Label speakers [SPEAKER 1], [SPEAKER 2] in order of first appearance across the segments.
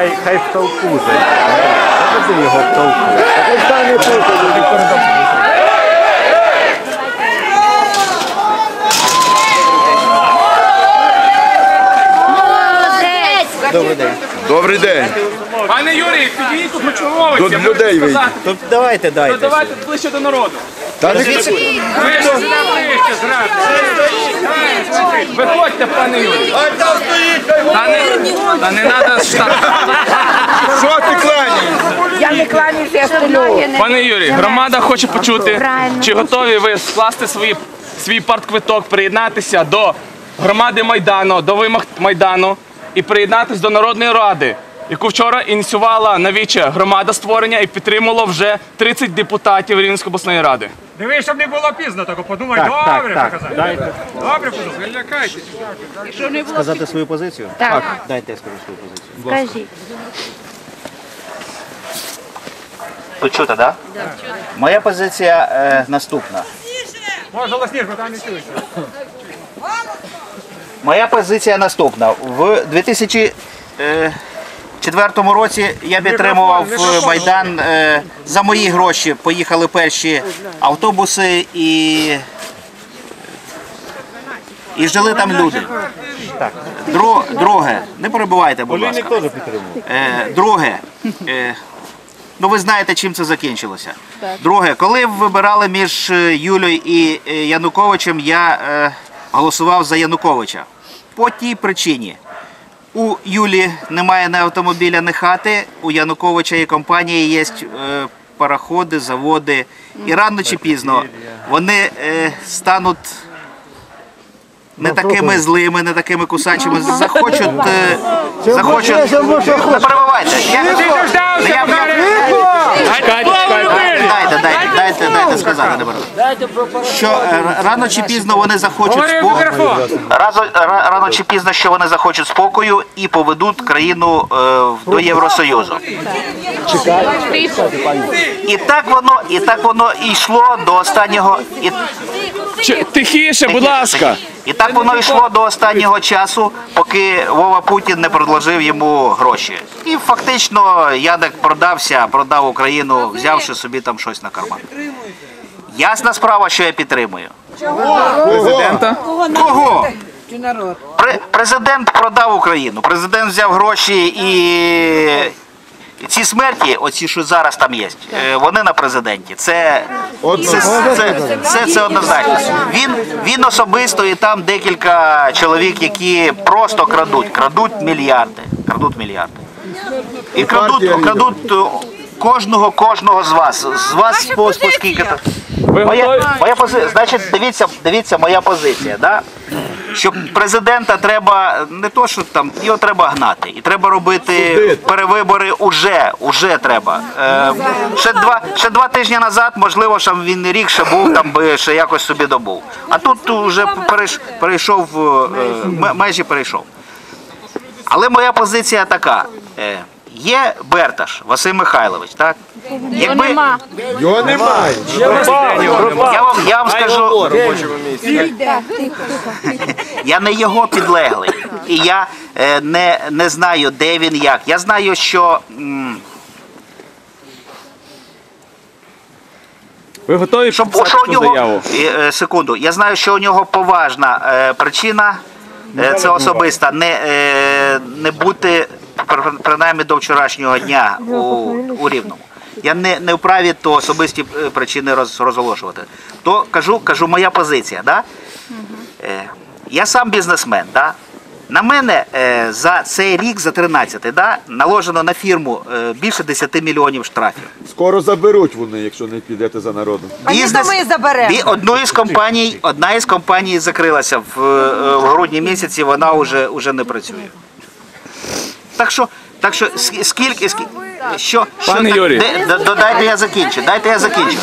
[SPEAKER 1] Хай, хай в толпу зайде. Його в.
[SPEAKER 2] Добрий день.
[SPEAKER 3] Добрий день.
[SPEAKER 4] Пане Юрій, підійдіть тут почерговуйте.
[SPEAKER 3] Тут людей вийде.
[SPEAKER 1] То давайте, дайте.
[SPEAKER 4] Ну, Давайте ближче до народу.
[SPEAKER 3] Та не.
[SPEAKER 4] Виходьте, пане Юрій. Та не, та не треба штати.
[SPEAKER 3] що ти кланяєш?
[SPEAKER 5] Я не кланяюся, я столю.
[SPEAKER 4] Пане Юрій, громада хоче почути, чи готові ви скласти свої, свій партквиток, приєднатися до громади Майдану, до вимог Майдану і приєднатися до Народної ради, яку вчора ініціювала навіче громада створення і підтримало вже 30 депутатів Рівненської обласної ради.
[SPEAKER 6] Диви, щоб не було пізно, так подумай,
[SPEAKER 1] Так, так,
[SPEAKER 6] добре
[SPEAKER 1] так.
[SPEAKER 6] показати.
[SPEAKER 1] Дайте
[SPEAKER 6] Добре подумай, не лякайтесь.
[SPEAKER 1] сказати свою позицію.
[SPEAKER 5] Так.
[SPEAKER 1] Дайте я скажу свою позицію.
[SPEAKER 5] Скажіть.
[SPEAKER 2] Тут чути, так? Моя позиція е, наступна.
[SPEAKER 6] Можна голосніше, бо там не чується.
[SPEAKER 2] Моя позиція наступна. В 2004 році я підтримував
[SPEAKER 6] мікрофон.
[SPEAKER 2] Майдан. е, За мої гроші поїхали перші автобуси і, і жили там люди. Друге, не перебувайте, будь ласка. Е, друге, е, ну ви знаєте, чим це закінчилося. Друге, коли вибирали між е, Юлією і е, Януковичем, я е, голосував за Януковича. По тій причині. У Юлі немає ні автомобіля, ні хати, у Януковича і компанії є е, пароходи, заводи. І рано чи пізно вони е, стануть не такими злими, не такими кусачими. Захочуть. Е, захочуть. Не перебувайте. Я,
[SPEAKER 6] Ти дождався,
[SPEAKER 2] я-
[SPEAKER 6] поки
[SPEAKER 2] я- Дайте, дайте, сказати. не. Що е, рано чи пізно вони захочуть спокою. Рано чи пізно, що вони захочуть спокою і поведуть країну е, до Євросоюзу. І так воно, і так воно і йшло до останнього. І,
[SPEAKER 4] Тихіше, будь ласка.
[SPEAKER 2] і так воно йшло до останнього часу, поки Вова Путін не предложив йому гроші. І фактично Ядек продався, продав Україну, взявши собі там щось на карман. Ясна справа, що я підтримую.
[SPEAKER 4] Президента.
[SPEAKER 2] Кого? Пре- Президент продав Україну. Президент взяв гроші і. і Ці смерті, оці, що зараз там є, е, вони на президенті. Це, це, це, це, це однозначно. Він, він особисто і там декілька чоловік, які просто крадуть, крадуть мільярди. Крадуть мільярди. І крадуть, крадуть е, кожного, кожного з вас. З вас по, по скільки. то-
[SPEAKER 4] Ви готові?
[SPEAKER 2] Моя, моя позиція, значить, дивіться, дивіться, моя позиція, да? що президента треба не то, що там його треба гнати, і треба робити перевибори уже, уже треба. Е, ще два, ще два тижні назад, можливо, що він рік ще був там би ще якось собі добув. А тут вже перейш- перейшов е, межі перейшов. Але моя позиція така. Е, Є Берташ Василь Михайлович, так? Якби,
[SPEAKER 3] Його немає.
[SPEAKER 2] я вам, я вам скажу, я не його підлеглий. І я е, не, не знаю, де він як. Я знаю, що
[SPEAKER 4] Ви готові
[SPEAKER 2] що, що у
[SPEAKER 4] цю
[SPEAKER 2] нього
[SPEAKER 4] заяву?
[SPEAKER 2] е, е, секунду. Я знаю, що у нього поважна е, причина. е, Це особиста, не, е, не бути принаймні до вчорашнього дня у, у Рівному. Я не, не вправі то особисті е, причини роз, розголошувати. То кажу, кажу моя позиція. Да? Е, я сам бізнесмен. Да? На мене е, за цей рік, за 13, да, наложено на фірму е, більше 10 мільйонів штрафів.
[SPEAKER 3] Скоро заберуть вони, якщо не підете за народом.
[SPEAKER 5] Бізнес... ми заберемо.
[SPEAKER 2] Одну із компаній, одна із компаній закрилася в, в грудні місяці, вона вже, вже не працює. Так що, так що скільки, скільки що, що
[SPEAKER 4] Пане Юрій.
[SPEAKER 2] де- д- д- дайте я закінчу, дайте я закінчу.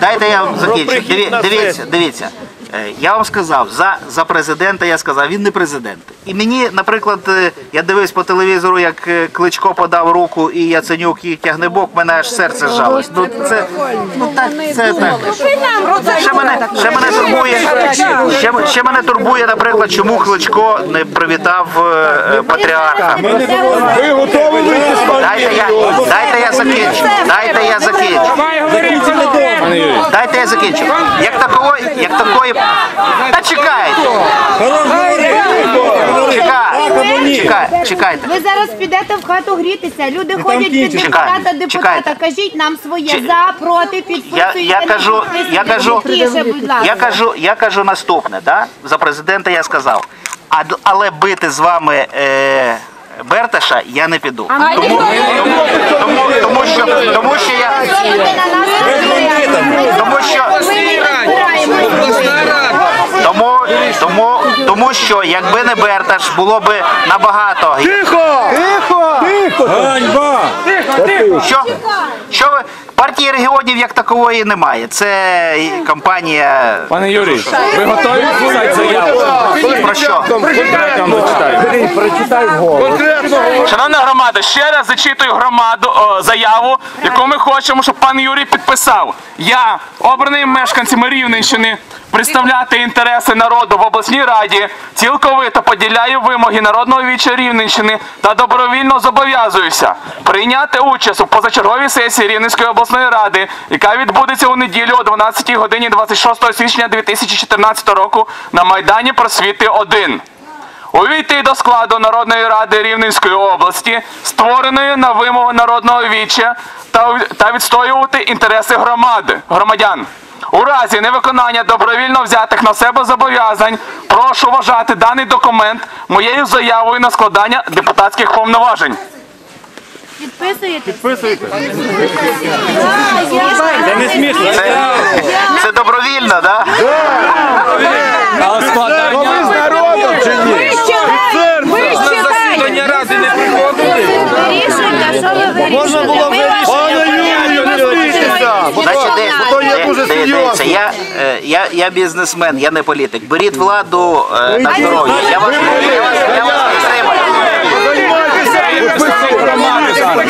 [SPEAKER 2] Дайте я закінчу. Диві- Дивіться, дивіться. Е, Я вам сказав, за, за президента я сказав, він не президент. І мені, наприклад, е, я дивився по телевізору, як е, Кличко подав руку і Яценюк її тягне бок, мене аж серце зжалось. Ну це, ну, так, це так. Ще мене, ще мене турбує, ще, ще мене турбує, наприклад, чому Кличко не привітав е, патріарха.
[SPEAKER 3] Ви готові
[SPEAKER 2] Дайте я, дайте я закінчу. Дайте я закінчу.
[SPEAKER 4] Пане Юрій.
[SPEAKER 2] Дайте я закінчу. Як такої, як такої. Та чекайте. Чекайте, чекайте, чекайте.
[SPEAKER 7] Ви зараз підете в хату грітися. Люди ходять від депутата депутата.
[SPEAKER 2] чекайте.
[SPEAKER 7] Кажіть нам своє
[SPEAKER 2] Чи-
[SPEAKER 7] за, проти, підписуєте.
[SPEAKER 2] Я, я кажу, я кажу,
[SPEAKER 7] Тише, будь ласка.
[SPEAKER 2] я кажу, я кажу наступне, да? За президента я сказав. А, д- але бити з вами е, Берташа я не піду. Тому, тому, тому, тому, що, тому що я. Тому що. Тому, тому, тому що якби не Берташ, було би набагато Тихо!
[SPEAKER 3] Тихо! Тихо! Тихо! Ганьба!
[SPEAKER 2] Що? Що ви? Партії регіонів як такової немає. Це компанія.
[SPEAKER 4] Пане Юрій, ви готові писати заяву?
[SPEAKER 2] Про що?
[SPEAKER 4] Шановна громада, ще раз зачитую громаду о, заяву, яку ми хочемо, щоб пан Юрій підписав. Я, обраний мешканцями Рівненщини, представляти інтереси народу в обласній раді, цілковито поділяю вимоги народного віча Рівненщини та добровільно зобов'язуюся прийняти участь у позачерговій сесії Рівненської обласної ради, яка відбудеться у неділю о 12 годині 26 січня 2014 року на Майдані Просвіти 1 увійти до складу Народної ради Рівненської області, створеної на вимогу народного віччя та, відстоювати інтереси громади, громадян. У разі невиконання добровільно взятих на себе зобов'язань прошу вважати даний документ моєю заявою на складання депутатських повноважень.
[SPEAKER 7] Підписуєте?
[SPEAKER 4] Це не смішно.
[SPEAKER 2] Це, це добровільно, так?
[SPEAKER 4] Але складання
[SPEAKER 3] з народом чи ні?
[SPEAKER 7] Засідання ради не приходили. Вирішуйте, що ви вирішуєте. Можна було
[SPEAKER 3] Пане Юрію, не смійтеся!
[SPEAKER 2] Значить, ди-
[SPEAKER 3] то є
[SPEAKER 2] ди-
[SPEAKER 3] дуже
[SPEAKER 2] ди- дивіться,
[SPEAKER 3] серйозно.
[SPEAKER 2] Я, е, я, я бізнесмен, я не політик. Беріть владу е, на здоров'я. Я вас, я вас, я вас підтримую.
[SPEAKER 4] громади зараз.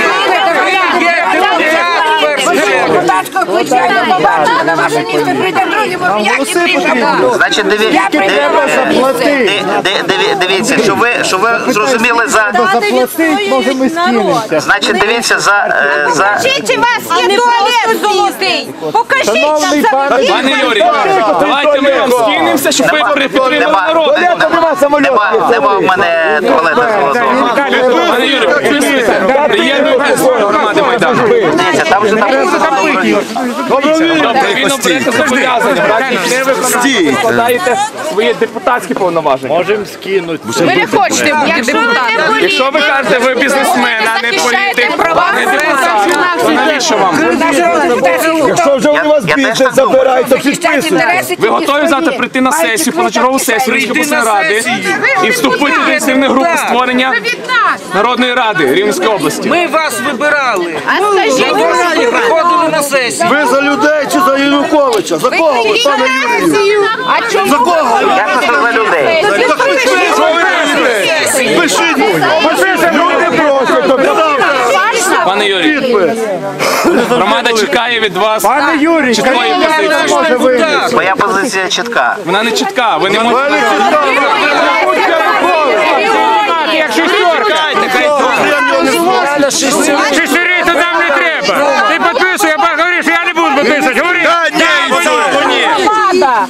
[SPEAKER 5] На на ваше місце прийде другі, може я не прийшов.
[SPEAKER 2] Значить, диві, ди- ди- ди- диві- дивіться, що ви, що ви зрозуміли за...
[SPEAKER 1] Заплатить, може ми скинемося.
[SPEAKER 2] Значить, дивіться за... е, за
[SPEAKER 7] Покажіть, у вас є туалет золотий. Покажіть нам
[SPEAKER 1] Шановний
[SPEAKER 7] це.
[SPEAKER 1] пане
[SPEAKER 4] Юрій, давайте ми вам скинемося, щоб ви при- підтримали
[SPEAKER 2] Нема,
[SPEAKER 4] народ.
[SPEAKER 2] нема, нема, нема в мене туалета золотого.
[SPEAKER 4] Пане Юрій, підписуйте. Приєднуйтесь до громади Майдану.
[SPEAKER 2] Там вже написано добровільно.
[SPEAKER 4] Добровільно берете зобов'язання. в разі невиконання складаєте свої депутатські повноваження.
[SPEAKER 1] Можемо скинути.
[SPEAKER 5] Ви не хочете бути. депутатом.
[SPEAKER 4] Якщо ви кажете, ви бізнесмен, а не політик, не депутат, то навіщо вам?
[SPEAKER 3] Якщо вже вони вас
[SPEAKER 2] так
[SPEAKER 3] забирають, то підписуйте.
[SPEAKER 4] Ви готові завтра прийти на сесію, позачергову сесію Рівненської обласної ради і вступити до ініціативної групи створення Народної ради Рівненської області?
[SPEAKER 8] Ми вас вибирали.
[SPEAKER 7] А скажіть,
[SPEAKER 8] Ви приходили на сесію.
[SPEAKER 3] Ви за людей чи за Януковича? За кого ви, пане Юрію?
[SPEAKER 7] а чому?
[SPEAKER 3] За кого?
[SPEAKER 2] Я тут за людей.
[SPEAKER 3] Пишіть! Пишіть! Люди просять,
[SPEAKER 4] Пане Юрій, громада чекає від вас
[SPEAKER 1] Пане Юрій,
[SPEAKER 4] чіткої позиції.
[SPEAKER 2] Моя позиція чітка.
[SPEAKER 4] Вона не чітка, ви не можете.
[SPEAKER 6] То нам не треба. Ти підписуй, я говориш, я не буду підписувати. Говори, да або ні.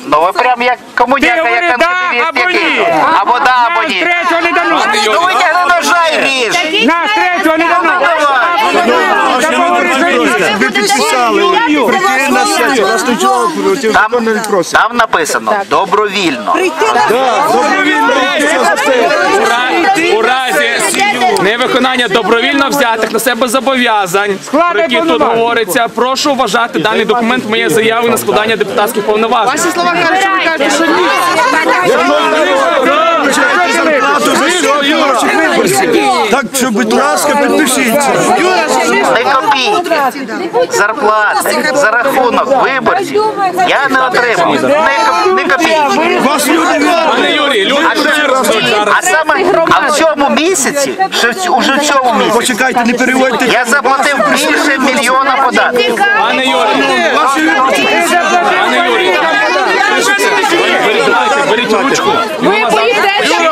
[SPEAKER 2] Ну ви прям як комуняка,
[SPEAKER 6] говори
[SPEAKER 2] як
[SPEAKER 6] да або ні.
[SPEAKER 2] Або да, або ні.
[SPEAKER 6] третього не дано.
[SPEAKER 2] Ну
[SPEAKER 4] Юрій,
[SPEAKER 2] витягни ножа і ріж.
[SPEAKER 6] Нас третього не дано.
[SPEAKER 2] Там, там написано добровільно.
[SPEAKER 4] у ра- у разі невиконання добровільно взятих на себе зобов'язань, про які тут говориться, прошу вважати даний документ моєю заявою на складання депутатських повноважень.
[SPEAKER 5] Ваші слова кажуть, що ви кажете, що ні.
[SPEAKER 3] Так що, будь ласка, підпишіться.
[SPEAKER 2] Не копійки зарплати за рахунок виборців. Я не отримав. Не копійки. Місяці, ще в уже в цьому місяці,
[SPEAKER 3] Почекайте, не переводьте.
[SPEAKER 2] я заплатив більше мільйона податків.
[SPEAKER 4] Пане Юрій, пане Юрій, беріть, давайте, беріть ручку.
[SPEAKER 5] Ви боїтеся,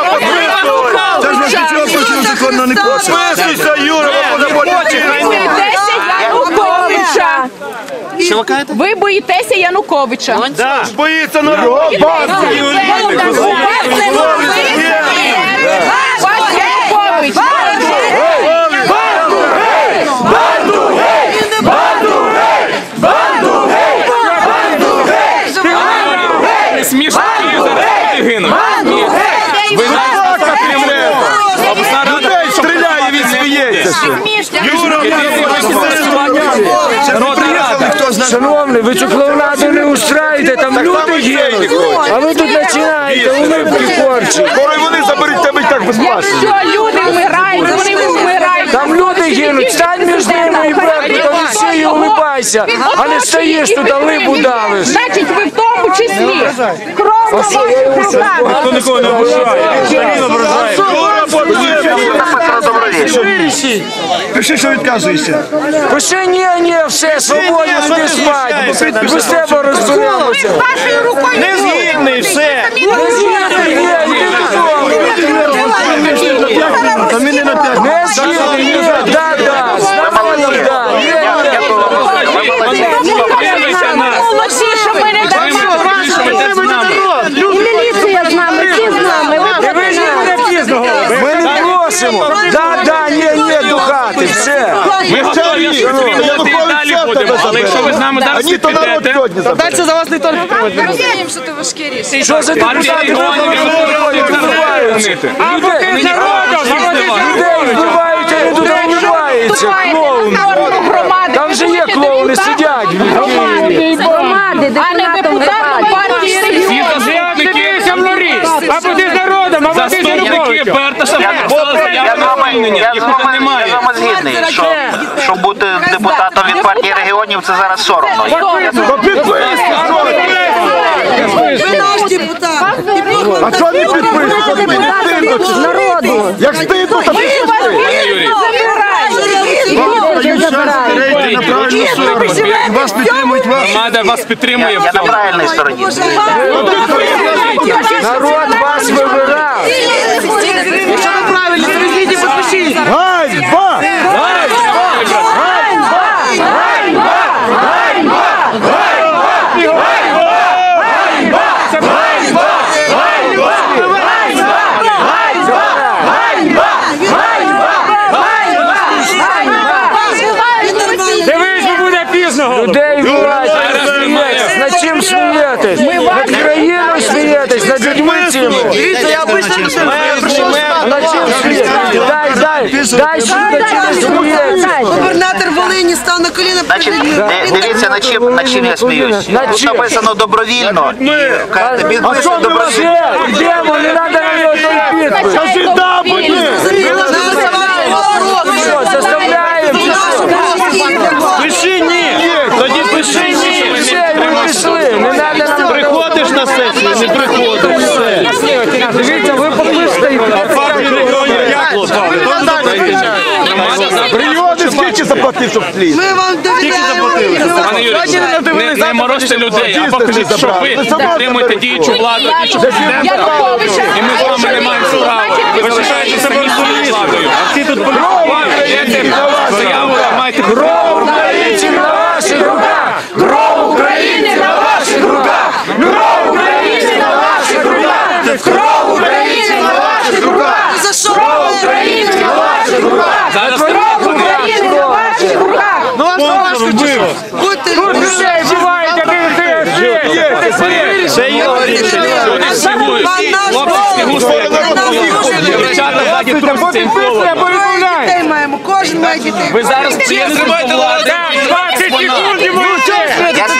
[SPEAKER 3] Це ж вас нічого точно законно не просить.
[SPEAKER 6] Підписуйся, Юра,
[SPEAKER 5] ви боїтеся Януковича.
[SPEAKER 2] Ви
[SPEAKER 5] боїтеся Януковича.
[SPEAKER 6] Боїться народ.
[SPEAKER 5] Вас Янукович.
[SPEAKER 4] Не смішно, і зараз люди Ви зараз нас підтримуєте. Обласна рада,
[SPEAKER 6] Стріляє,
[SPEAKER 4] єдиний. Народна рада.
[SPEAKER 3] Хто
[SPEAKER 1] ви цю клоунаду не устраїте, там люди гинуть. А ви тут починаєте, улыбки корчі.
[SPEAKER 6] Скоро вони заберуть тебе і так безплатно.
[SPEAKER 5] Люди вмирають, вони вмирають.
[SPEAKER 1] Там люди гинуть, стань між ними і брати, повіси улыбайся, а не стоїш тут, а липу давиш.
[SPEAKER 5] Значить, ви в тому числі. Кров на ваших руках.
[SPEAKER 6] Хто нікого не ображає. Не ображає.
[SPEAKER 3] Пиши, що відказуєшся.
[SPEAKER 1] Пиши, ні, ні, все, свободно, йди спать. Без тебе розберемося.
[SPEAKER 6] Не згідний, все.
[SPEAKER 1] Не згідний, ні, йди додому.
[SPEAKER 3] Не
[SPEAKER 1] згідний, ні, да, да, нормально, да. Ні, ні.
[SPEAKER 4] Підтримуйте нас.
[SPEAKER 5] Молодці, що ми не дамо.
[SPEAKER 4] Підтримуйте з нами.
[SPEAKER 7] І міліція з нами, всі з нами. Ви
[SPEAKER 1] Ви ж не пізно Ми не просимо. Да, да, ні, ні, до хати, все.
[SPEAKER 4] Ми готові. Вас підтримувати і далі будемо. Але якщо ви з нами зараз не підете,
[SPEAKER 1] Що за
[SPEAKER 4] партія
[SPEAKER 1] депутати
[SPEAKER 4] регіонів і
[SPEAKER 1] вибивають,
[SPEAKER 4] виборців
[SPEAKER 1] вибиваються?
[SPEAKER 4] А
[SPEAKER 1] Людей,
[SPEAKER 4] ви не народом,
[SPEAKER 1] людей вбивають, а не вбиваються. Клоун. Там же є клоуни, сидять в
[SPEAKER 7] громади,
[SPEAKER 5] А не депутатом партії регіонів.
[SPEAKER 4] заступники
[SPEAKER 6] А буде з народом, а буде з
[SPEAKER 4] Заступники
[SPEAKER 6] Януковичем.
[SPEAKER 4] Берташа написали
[SPEAKER 2] Я
[SPEAKER 4] заяву
[SPEAKER 2] з
[SPEAKER 4] на
[SPEAKER 2] вами,
[SPEAKER 4] звільнення.
[SPEAKER 2] я
[SPEAKER 4] Їх уже
[SPEAKER 2] вами, я з вами згідний, що, що бути депутатом від партії регіонів це зараз соромно. Я-
[SPEAKER 3] А що не підписуєте? Мені стидно. чи що?
[SPEAKER 7] народу.
[SPEAKER 3] Як стидно, то
[SPEAKER 4] Пане
[SPEAKER 3] на правильну сторону. Вас підтримують
[SPEAKER 4] громада вас підтримує в
[SPEAKER 2] Я на
[SPEAKER 4] цьому.
[SPEAKER 2] правильній стороні.
[SPEAKER 1] Народ вас вибирав.
[SPEAKER 3] Ганьба!
[SPEAKER 6] Дивись, бо буде пізно. голуб.
[SPEAKER 1] Людей вбивають,
[SPEAKER 4] Зараз
[SPEAKER 1] ви
[SPEAKER 4] немає.
[SPEAKER 1] смієтесь. Над чим смієтесь? Над країною смієтесь, над людьми Над чим смієтесь? Дай, дай, дай сюди.
[SPEAKER 9] Губернатор Волині став на коліна
[SPEAKER 2] ди- дивіться, над чим, над чим я сміюсь. Тут написано добровільно. І
[SPEAKER 1] А що
[SPEAKER 2] добровільно.
[SPEAKER 1] Йдемо, не треба на нього той.
[SPEAKER 6] Скажи да, будь
[SPEAKER 1] заставляємо?
[SPEAKER 6] Пиши ні. Тоді пиши ні.
[SPEAKER 1] Ми пішли, не треба нам
[SPEAKER 6] Приходиш на сесію, не приходиш. Все.
[SPEAKER 1] Дивіться, ви попишете і
[SPEAKER 6] Партію регіонів як лопали?
[SPEAKER 3] Прийоди скільки заплатив, щоб слід?
[SPEAKER 9] Ми вам довіряємо.
[SPEAKER 4] Пане Юрій, не, не морозьте людей, а покажіть, що ви підтримуєте діючу владу, діючу президента. І ми з вами не маємо справи. Ви залишаєтеся самі своєю владою. А всі тут. Заяву маєте
[SPEAKER 1] Кров українців на ваших руках! Кров українців на ваших руках! Кров українців на ваших руках! Кров українців на ваших руках!
[SPEAKER 9] За що
[SPEAKER 1] Кров
[SPEAKER 9] ви?
[SPEAKER 1] українців на ваших руках!
[SPEAKER 4] Зараз
[SPEAKER 1] Кров українців на ваших руках!
[SPEAKER 9] Будьте
[SPEAKER 1] Тут людей вбивають, а ти ти
[SPEAKER 6] Це його рішення.
[SPEAKER 4] Люди снігують. Хлопці снігують. Дівчата ззаді трусяться їм холодно.
[SPEAKER 9] дітей маємо, кожен має дітей.
[SPEAKER 4] Ви зараз підтримуєте владу.
[SPEAKER 6] 20 секунд йому
[SPEAKER 2] Я за-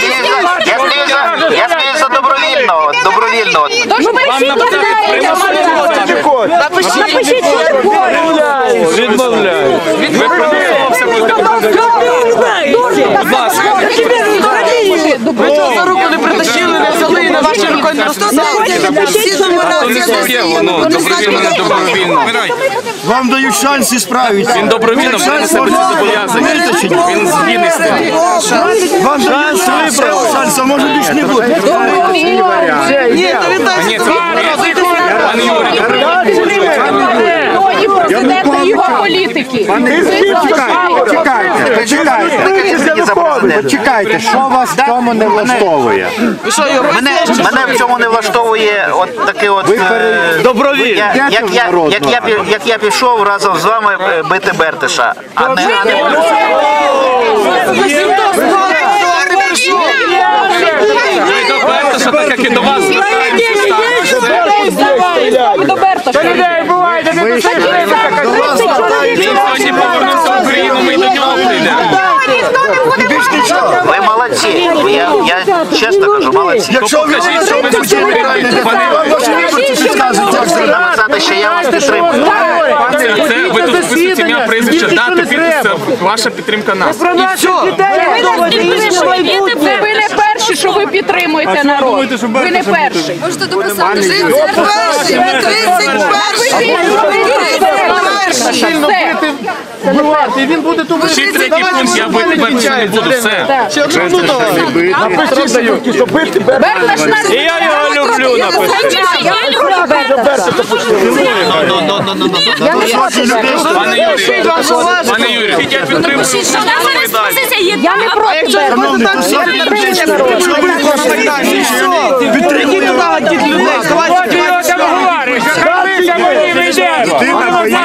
[SPEAKER 2] я смію за- я смію за добровільного. Добровільного.
[SPEAKER 5] Тож пишіть,
[SPEAKER 4] написати
[SPEAKER 5] знаєте,
[SPEAKER 4] приймати.
[SPEAKER 5] Напишіть, що ви
[SPEAKER 9] Всі номерації
[SPEAKER 4] Це воно добровільно, не добровільно.
[SPEAKER 3] Вам дають шанс і справитися.
[SPEAKER 4] Він добровільно бере на себе ці зобов'язання. Він згідний з тим.
[SPEAKER 3] Вам дають шанс, шанс, а може більш не буде.
[SPEAKER 9] Ні, це він так
[SPEAKER 4] Ні, це пане Юрій,
[SPEAKER 5] Президента і його політики.
[SPEAKER 2] Чекайте, чекайте.
[SPEAKER 3] Чекайте, що вас в тому не влаштовує?
[SPEAKER 2] Мене, мене в цьому не влаштовує от таке от... е,
[SPEAKER 3] Добровільно.
[SPEAKER 2] Я, як, я, пішов разом з вами е, бити Бертиша, а не, а не
[SPEAKER 4] ви до Бертоша, так як і до вас
[SPEAKER 5] До.
[SPEAKER 6] Людей не
[SPEAKER 4] сьогодні в Україну, ми до нього прийдемо.
[SPEAKER 2] Ви молодці. Я, я чесно кажу, молодці.
[SPEAKER 3] Якщо ви
[SPEAKER 4] Покажіть, що ви нас підтримуєте. Пане.
[SPEAKER 2] Наказати, що я вас підтримую.
[SPEAKER 4] це ви тут вписуєте ім'я, прізвище, дати підпис, це ваша підтримка нас.
[SPEAKER 5] Ви не перші, що ви підтримуєте народ. Ви не перші.
[SPEAKER 7] Можете дописати.
[SPEAKER 9] Перший, ми 31
[SPEAKER 5] Все.
[SPEAKER 3] Він буде
[SPEAKER 4] третій пункт, я бити Бертоша не буду, все.
[SPEAKER 5] Бертош нас...
[SPEAKER 6] І я його люблю, написано.
[SPEAKER 5] Я люблю Бертоша.
[SPEAKER 4] Пане Юрій, пане Юрій, я підтримую.
[SPEAKER 5] Я не проти Бертоша.
[SPEAKER 6] Там говориш, хамися мені не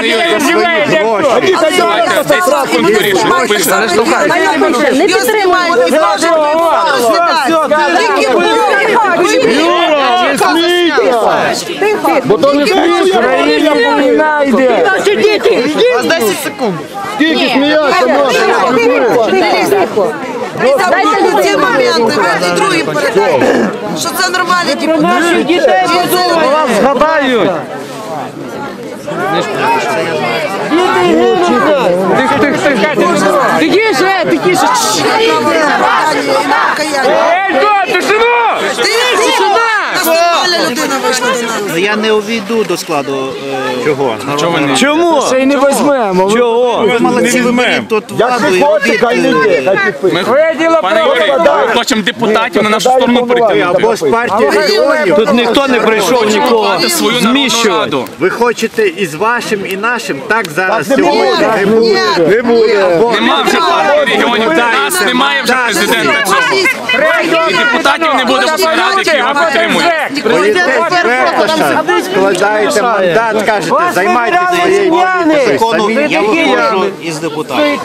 [SPEAKER 6] як живе, як хто.
[SPEAKER 4] Давайте, 10 секунд вирішуємо. Пишемо.
[SPEAKER 5] Не підтримуємо.
[SPEAKER 9] І забули ці моменти, ви і другі передайте. Що це нормальні
[SPEAKER 6] Наших дітей вас Згадають. Тих, тих, тих. Тихіше, тихіше. Елько, тишину!
[SPEAKER 9] Нормальна людина вийшла до нас.
[SPEAKER 2] Ну, Я не увійду до складу. Чого?
[SPEAKER 4] Чого ви не?
[SPEAKER 6] Чому? Ще й не візьмемо. Чого?
[SPEAKER 2] Ви молодці, ви беріть тут владу і робіть.
[SPEAKER 3] хай не йде, хай підписує.
[SPEAKER 6] Ви діло
[SPEAKER 4] Пане Юрій, ми хочемо депутатів на нашу сторону прийти.
[SPEAKER 3] Або з партії регіонів.
[SPEAKER 6] Тут ніхто не прийшов нікого
[SPEAKER 4] свою народну раду.
[SPEAKER 10] Ви хочете і з вашим, і нашим, так зараз
[SPEAKER 3] не
[SPEAKER 10] сьогодні
[SPEAKER 3] буде.
[SPEAKER 10] не буде.
[SPEAKER 3] Не буде.
[SPEAKER 4] Нема вже партії регіонів, у нас немає вже президента цього. І депутатів не буде в раді, які його підтримують.
[SPEAKER 10] Бертоша, складаєте мандат, кажете, займайтеся своєю
[SPEAKER 2] Закону я виходжу із депутатів.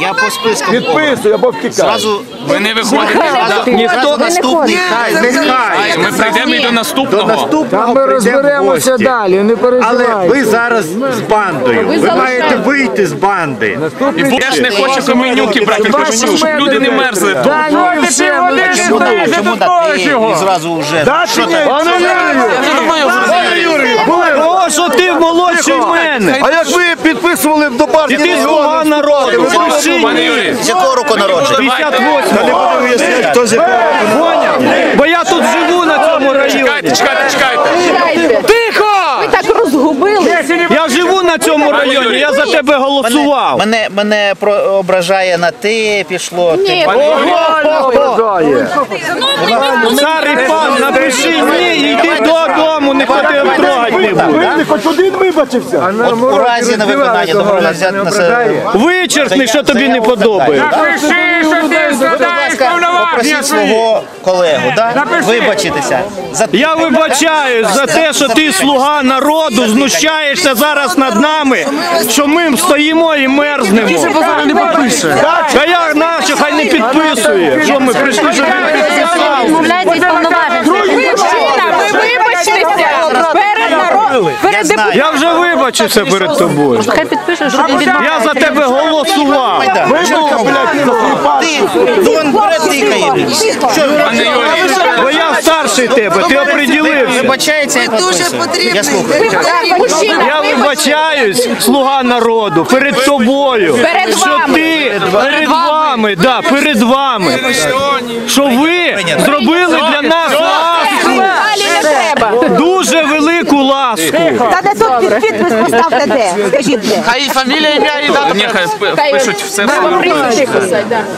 [SPEAKER 2] Я по спискам
[SPEAKER 3] Підписуй або.
[SPEAKER 2] Зразу
[SPEAKER 4] Ви не виходите.
[SPEAKER 2] ніхто наступний.
[SPEAKER 10] Хай, нехай.
[SPEAKER 4] Ми прийдемо і до
[SPEAKER 10] До
[SPEAKER 4] наступного.
[SPEAKER 10] прийдемо в гості.
[SPEAKER 6] далі, не
[SPEAKER 10] Але ви зараз з бандою. Ви маєте вийти з банди.
[SPEAKER 4] І я ж не хочу каменюки брати, хочу, щоб люди не мерзли.
[SPEAKER 2] Чому чому дати і зразу вже? Що так?
[SPEAKER 6] О, що ти молодший мене!
[SPEAKER 3] А як ви підписували до партії
[SPEAKER 6] Ти
[SPEAKER 3] з
[SPEAKER 6] слуга народу!
[SPEAKER 4] Пане Юрій,
[SPEAKER 2] З якого року народження?
[SPEAKER 6] 58
[SPEAKER 3] Та не хто з якого.
[SPEAKER 6] Бо я тут живу на цьому районі.
[SPEAKER 4] чекайте, чекайте, чекайте.
[SPEAKER 6] Тихо!
[SPEAKER 5] Так розгубили.
[SPEAKER 6] Я живу на цьому районі, я за тебе голосував.
[SPEAKER 2] Мене, мене про, ображає на ти пішло. ти
[SPEAKER 5] Ні,
[SPEAKER 6] Цар і пан, напиши ні, і йди додому, не ходи трогати не буду.
[SPEAKER 3] Ви хоч один вибачився.
[SPEAKER 2] От у разі невиконання добровільно взяти на себе.
[SPEAKER 6] Вичеркни, що тобі не подобається. Напиши, що ти
[SPEAKER 2] Будь ласка, попросіть свого колегу, да? вибачитися. За
[SPEAKER 6] Я вибачаюсь за те, що ти слуга народу, знущаєшся зараз над нами, що ми стоїмо і мерзнемо. Та я наче хай не підписує. Що ми прийшли, щоб він підписав?
[SPEAKER 7] Відмовляється від повноважень.
[SPEAKER 5] Мужчина, ви вибачтеся перед народом.
[SPEAKER 2] я
[SPEAKER 6] вже вибачився перед тобою.
[SPEAKER 7] Хай підпише, що він.
[SPEAKER 6] Я за тебе голосував.
[SPEAKER 2] Тикає. Що,
[SPEAKER 6] Бо я старший тебе, ти оприділився.
[SPEAKER 2] вибачається,
[SPEAKER 9] Дуже потрібний.
[SPEAKER 2] Я
[SPEAKER 6] вибачаюсь, слуга народу, перед тобою.
[SPEAKER 5] Перед
[SPEAKER 6] що
[SPEAKER 5] вами.
[SPEAKER 6] ти? Перед вами, да, перед вами. Що ви зробили для нас дуже велику ласку.
[SPEAKER 7] Та де тут під підпис поставте де? Скажіть де?
[SPEAKER 4] Хай фамілія, ім'я і дата. Ні, хай впи- впишуть все своє.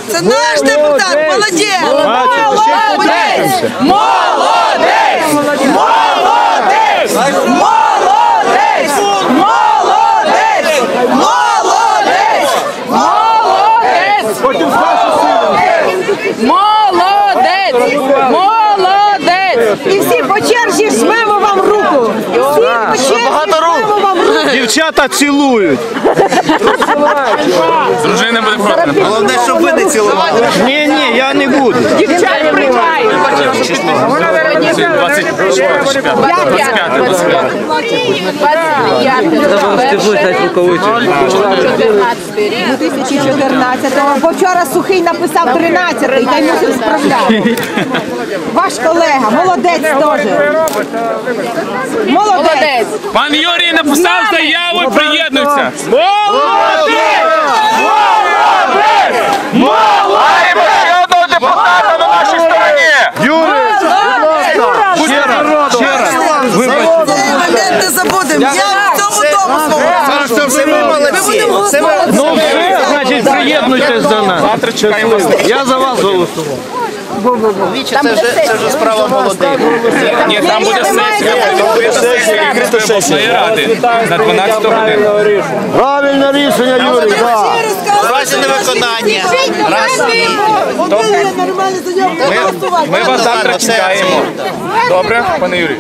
[SPEAKER 9] Це наш депутат, молодець!
[SPEAKER 7] Молодець!
[SPEAKER 5] Молодець! Молодець! Молодець! Молодець! Молодець!
[SPEAKER 7] Молодець! Молодець! І всі по черзі жмемо вам руку! Всі по черзі вам руку!
[SPEAKER 6] Дівчата цілують.
[SPEAKER 4] Дружина буде проти.
[SPEAKER 2] Головне, щоб ви не цілували.
[SPEAKER 6] Ні, ні, я не буду.
[SPEAKER 7] Дівчата приймають!
[SPEAKER 4] 25, 25, 25.
[SPEAKER 7] 2014-го, бо вчора Сухий написав 13-й, та й мусив справляти. Ваш колега, молодець теж. Молодець.
[SPEAKER 4] Пан Юрій написав заяву і приєднується. Маємо ще одного депутата на нашій стороні.
[SPEAKER 6] Ще раз, ще раз.
[SPEAKER 9] Момент не забудемо. Я в цьому дому свого.
[SPEAKER 2] Це ви молодці.
[SPEAKER 6] Ну все, значить, приєднуйтесь до нас. Я за вас голосував.
[SPEAKER 2] Вічі, це вже, це вже справа молодих.
[SPEAKER 4] Ні, там буде сесія, буде сесія Рівненської обласної ради на 12 годину.
[SPEAKER 6] Правильне рішення, Юрій.
[SPEAKER 2] так. Разі невиконання. Раз
[SPEAKER 9] голосувати.
[SPEAKER 4] Ми вас завтра чекаємо. Добре, пане Юрій?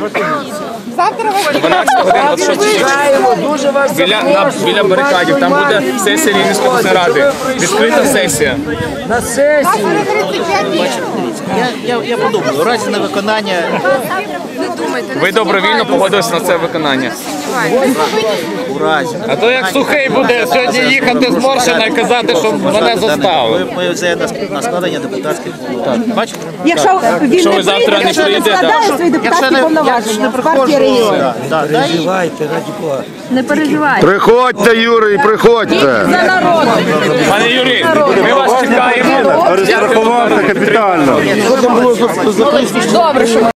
[SPEAKER 4] Завтра 12 годин, 26 числа. Біля, на, біля барикадів, там буде сесія Рівненської обласної ради. Відкрита сесія.
[SPEAKER 2] я, я, я подумаю, у разі невиконання
[SPEAKER 4] Ви добровільно погодилися на це виконання.
[SPEAKER 2] У.
[SPEAKER 8] А то як сухий буде сьогодні їхати з Моршина і казати, що мене заставили.
[SPEAKER 2] Ми, ми це на, складення депутатських повноважень. Бачите?
[SPEAKER 7] Якщо він
[SPEAKER 4] Що
[SPEAKER 7] не
[SPEAKER 4] ви завтра
[SPEAKER 7] прийде,
[SPEAKER 4] не
[SPEAKER 7] якщо не
[SPEAKER 4] прийдете,
[SPEAKER 7] складає свої депутатські повноваження з партії регіонів.
[SPEAKER 2] Да, да, і
[SPEAKER 11] Не переживай.
[SPEAKER 3] Приходьте, Юрій, приходьте.
[SPEAKER 7] За народ.
[SPEAKER 4] Пане Юрій, ми вас чекаємо.
[SPEAKER 3] Розрахувався капітально.